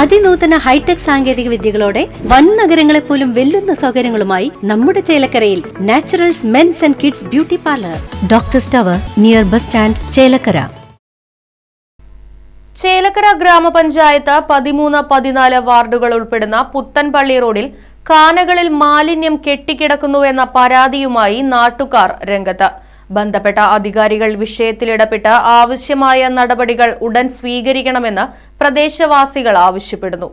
അതിനൂതന hi tech സാങ്കേതിക വിദ്യകളോടെ വൻ നഗരങ്ങളെ പോലും വെല്ലുന്ന സൗകര്യങ്ങളുമായി നമ്മുടെ ചേലക്കരയിൽ naturals men's and kids beauty parlour. Doctor സ്റ്റവർ near bus stand Chelakkara. Chelakkara ഗ്രാമപഞ്ചായത്ത് പതിമൂന്ന് പതിനാല് വാർഡുകൾ ഉൾപ്പെടുന്ന പുത്തൻപള്ളി റോഡിൽ കാനകളിൽ മാലിന്യം കെട്ടിക്കിടക്കുന്നുവെന്ന പരാതിയുമായി നാട്ടുകാർ രംഗത്ത്. ബന്ധപ്പെട്ട അധികാരികൾ വിഷയത്തിലിടപെട്ട് ആവശ്യമായ നടപടികൾ ഉടൻ സ്വീകരിക്കണമെന്ന് പ്രദേശവാസികൾ ആവശ്യപ്പെടുന്നു.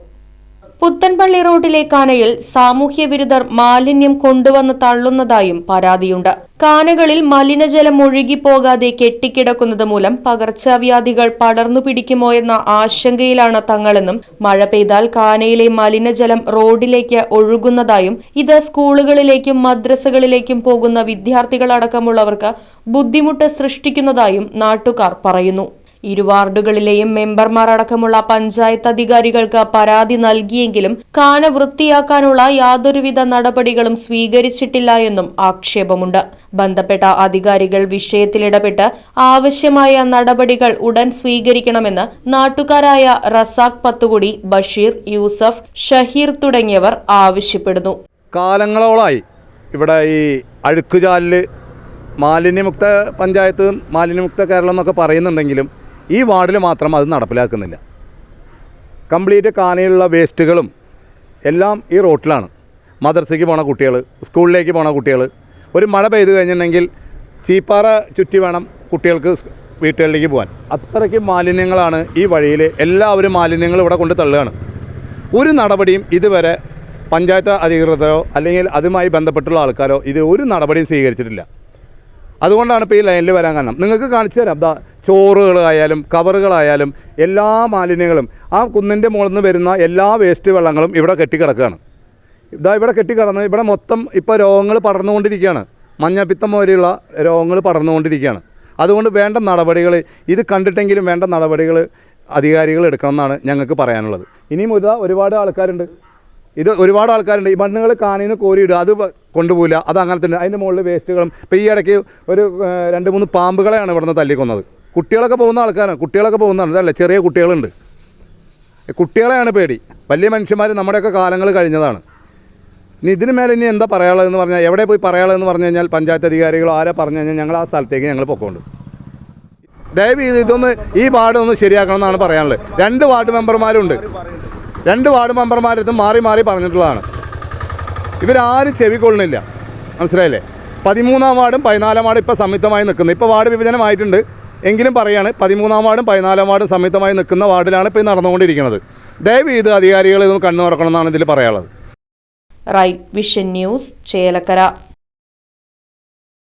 പുത്തൻപള്ളി റോഡിലെ കാനയിൽ സാമൂഹ്യ വിരുദ്ധർ മാലിന്യം കൊണ്ടുവന്ന് തള്ളുന്നതായും പരാതിയുണ്ട്. കാനകളിൽ മലിനജലം ഒഴുകിപ്പോകാതെ കെട്ടിക്കിടക്കുന്നത് മൂലം പകർച്ചവ്യാധികൾ പടർന്നു പിടിക്കുമോ എന്ന ആശങ്കയിലാണ് തങ്ങളെന്നും മഴ പെയ്താൽ കാനയിലെ മലിനജലം റോഡിലേക്ക് ഒഴുകുന്നതായും ഇത് സ്കൂളുകളിലേക്കും മദ്രസകളിലേക്കും പോകുന്ന വിദ്യാർത്ഥികളടക്കമുള്ളവർക്ക് ബുദ്ധിമുട്ട് സൃഷ്ടിക്കുന്നതായും നാട്ടുകാർ പറയുന്നു. ഇരു വാർഡുകളിലെയും മെമ്പർമാർ അടക്കമുള്ള പഞ്ചായത്ത് അധികാരികൾക്ക് പരാതി നൽകിയെങ്കിലും കാന വൃത്തിയാക്കാനുള്ള യാതൊരുവിധ നടപടികളും സ്വീകരിച്ചിട്ടില്ല എന്നും ആക്ഷേപമുണ്ട്. ബന്ധപ്പെട്ട അധികാരികൾ വിഷയത്തിലിടപെട്ട് ആവശ്യമായ നടപടികൾ ഉടൻ സ്വീകരിക്കണമെന്ന് നാട്ടുകാരായ റസാഖ് പത്തുകുടി ബഷീർ യൂസഫ് ഷഹീർ തുടങ്ങിയവർ ആവശ്യപ്പെടുന്നു. കാലങ്ങളോളായി ഇവിടെ ഈ അഴുക്കുചാലിൽ മാലിന്യമുക്ത പഞ്ചായത്ത് മാലിന്യമുക്ത കേരളം എന്നൊക്കെ പറയുന്നുണ്ടെങ്കിലും ഈ വാർഡിൽ മാത്രം അത് നടപ്പിലാക്കുന്നില്ല. കംപ്ലീറ്റ് കാനയിലുള്ള വേസ്റ്റുകളും എല്ലാം ഈ റോട്ടിലാണ്. മദർസയ്ക്ക് പോണ കുട്ടികൾ സ്കൂളിലേക്ക് പോണ കുട്ടികൾ ഒരു മഴ പെയ്തു കഴിഞ്ഞിട്ടുണ്ടെങ്കിൽ ചീപ്പാറ ചുറ്റി വേണം കുട്ടികൾക്ക് വീട്ടുകളിലേക്ക് പോകാൻ അത്രയ്ക്ക് മാലിന്യങ്ങളാണ് ഈ വഴിയിൽ എല്ലാവരും മാലിന്യങ്ങൾ ഇവിടെ കൊണ്ട് തള്ളുകയാണ്. ഒരു നടപടിയും ഇതുവരെ പഞ്ചായത്ത് അധികൃതരോ അല്ലെങ്കിൽ അതുമായി ബന്ധപ്പെട്ടുള്ള ആൾക്കാരോ ഇത് ഒരു നടപടിയും സ്വീകരിച്ചിട്ടില്ല. അതുകൊണ്ടാണ് ഇപ്പോൾ ഈ ലൈനിൽ വരാൻ കാരണം. നിങ്ങൾക്ക് കാണിച്ചു തരാം. ദാ ചോറുകളായാലും കവറുകളായാലും എല്ലാ മാലിന്യങ്ങളും ആ കുന്നിന്റെ മുകളിൽ നിന്ന് വരുന്ന എല്ലാ വേസ്റ്റ് വെള്ളങ്ങളും ഇവിടെ കെട്ടിക്കിടക്കുകയാണ്. ഇതാ ഇവിടെ കെട്ടിക്കിടന്ന് ഇവിടെ മൊത്തം ഇപ്പോൾ രോഗങ്ങൾ പടർന്നുകൊണ്ടിരിക്കുകയാണ്. മഞ്ഞപ്പിത്തം പോലെയുള്ള രോഗങ്ങൾ പടർന്നുകൊണ്ടിരിക്കുകയാണ്. അതുകൊണ്ട് വേണ്ട നടപടികൾ ഇത് കണ്ടിട്ടെങ്കിലും വേണ്ട നടപടികൾ അധികാരികൾ എടുക്കണം എന്നാണ് ഞങ്ങൾക്ക് പറയാനുള്ളത്. ഇനിയും ഒരുപാട് ആൾക്കാരുണ്ട്. ഇത് ഒരുപാട് ആൾക്കാരുണ്ട്. ഈ മണ്ണുകൾ കാനിന്ന് നിന്ന് കോരിയിടുക. അത് കൊണ്ടുപോകില്ല അത് അങ്ങനെ തന്നെ. അതിന്റെ മുകളിൽ വേസ്റ്റുകളും ഇപ്പോൾ ഈ ഇടയ്ക്ക് ഒരു രണ്ട് മൂന്ന് പാമ്പുകളെയാണ് ഇവിടുന്ന് തല്ലിക്കൊന്നത്. കുട്ടികളൊക്കെ പോകുന്ന ആൾക്കാരാണ്. കുട്ടികളൊക്കെ പോകുന്നതാണ്. അതല്ല ചെറിയ കുട്ടികളുണ്ട്. കുട്ടികളെയാണ് പേടി. വലിയ മനുഷ്യന്മാർ നമ്മുടെയൊക്കെ കാലങ്ങൾ കഴിഞ്ഞതാണ്. ഇനി ഇതിന് മേലെ ഇനി എന്താ പറയാനുള്ളതെന്ന് പറഞ്ഞാൽ എവിടെ പോയി പറയാനുള്ളതെന്ന് പറഞ്ഞു കഴിഞ്ഞാൽ പഞ്ചായത്ത് അധികാരികളോ ആരെ പറഞ്ഞു കഴിഞ്ഞാൽ ഞങ്ങൾ ആ സ്ഥലത്തേക്ക് ഞങ്ങൾ പൊക്കോണ്ട്. ദയവ് ഇതൊന്ന് ഈ വാർഡ് ഒന്ന് ശരിയാക്കണം എന്നാണ് പറയാനുള്ളത്. രണ്ട് വാർഡ് മെമ്പർമാരുണ്ട്. രണ്ട് വാർഡ് മെമ്പർമാരത് മാറി മാറി പറഞ്ഞിട്ടുള്ളതാണ്. ഇവരാരും ചെവിക്കൊള്ളുന്നില്ല മനസ്സിലായില്ലേ? പതിമൂന്നാം വാർഡും പതിനാലാം വാർഡും ഇപ്പോൾ സംയുക്തമായി നിൽക്കുന്നത് ഇപ്പോൾ വാർഡ് വിഭജനമായിട്ടുണ്ട്. എങ്കിലും പറയാണ് പതിമൂന്നാം വാർഡും പതിനാലാം വാർഡും സംയുക്തമായി നിൽക്കുന്ന വാർഡിലാണ് ഇപ്പോൾ നടന്നുകൊണ്ടിരിക്കുന്നത്. ദയവ് ചെയ്ത് അധികാരികൾ ഇതൊന്ന് കണ്ണു തുറക്കണം എന്നാണ് ഇതിൽ പറയാനുള്ളത്. Right vision news Chelakkara.